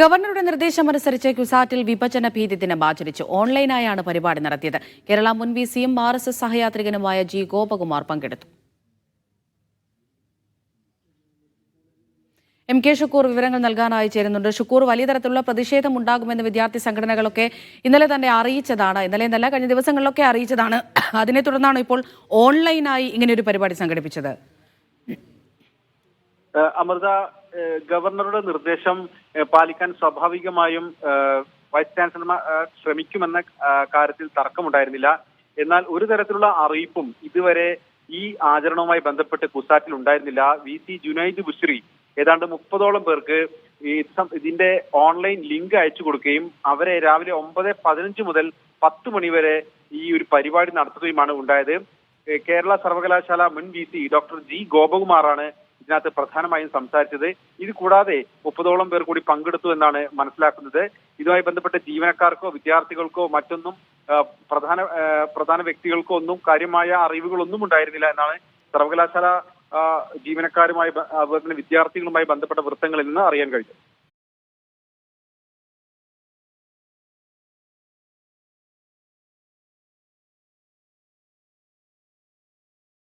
ഗവർണറുടെ നിർദ്ദേശമനുസരിച്ച് ക്യുസാറ്റിൽ വിഭജന ഭീതി ദിനം ആചരിച്ചു. ഓൺലൈനായാണ് പരിപാടി നടത്തിയത്. കേരള മുൻ വി സിയും ആർ എസ് എസ് സഹയാത്രികനുമായ ജി ഗോപകുമാർ പങ്കെടുത്തു. എം കെ ഷുക്കൂർ വിവരങ്ങൾ നൽകാനായി ചേരുന്നുണ്ട്. ഷുക്കൂർ വലിയ തരത്തിലുള്ള പ്രതിഷേധം ഉണ്ടാകുമെന്ന് വിദ്യാർത്ഥി സംഘടനകളൊക്കെ ഇന്നലെ തന്നെ അറിയിച്ചതാണ്. ഇന്നലെ എന്നല്ല കഴിഞ്ഞ ദിവസങ്ങളിലൊക്കെ അറിയിച്ചതാണ്. അതിനെ തുടർന്നാണ് ഇപ്പോൾ ഓൺലൈനായി ഇങ്ങനെ ഒരു പരിപാടി സംഘടിപ്പിച്ചത്. അമൃത ഗവർണറുടെ നിർദ്ദേശം പാലിക്കാൻ സ്വാഭാവികമായും വൈസ് ചാൻസലർമാർ ശ്രമിക്കുമെന്ന കാര്യത്തിൽ തർക്കമുണ്ടായിരുന്നില്ല. എന്നാൽ ഒരു തരത്തിലുള്ള അറിയിപ്പും ഇതുവരെ ഈ ആചരണവുമായി ബന്ധപ്പെട്ട് കുസാറ്റിൽ ഉണ്ടായിരുന്നില്ല. വി സി ജുനൈദ് ബുശ്രി ഏതാണ്ട് മുപ്പതോളം പേർക്ക് ഇതിന്റെ ഓൺലൈൻ ലിങ്ക് അയച്ചു കൊടുക്കുകയും അവരെ രാവിലെ ഒമ്പത് പതിനഞ്ച് മുതൽ പത്ത് മണിവരെ ഈ ഒരു പരിപാടി നടത്തുകയുമാണ് ഉണ്ടായത്. കേരള സർവകലാശാല മുൻ വി സി ഡോക്ടർ ജി ഗോപകുമാറാണ് ഇതിനകത്ത് പ്രധാനമായും സംസാരിച്ചത് ഇത് കൂടാതെ മുപ്പതോളം പേർ കൂടി പങ്കെടുത്തു എന്നാണ് മനസ്സിലാക്കുന്നത്. ഇതുമായി ബന്ധപ്പെട്ട ജീവനക്കാർക്കോ വിദ്യാർത്ഥികൾക്കോ മറ്റൊന്നും പ്രധാന പ്രധാന വ്യക്തികൾക്കോ ഒന്നും കാര്യമായ അറിവുകളൊന്നും ഉണ്ടായിരുന്നില്ല എന്നാണ് സർവകലാശാല ജീവനക്കാരുമായി അതുപോലെ തന്നെ വിദ്യാർത്ഥികളുമായി ബന്ധപ്പെട്ട വൃത്തങ്ങളിൽ നിന്ന് അറിയാൻ കഴിഞ്ഞത്.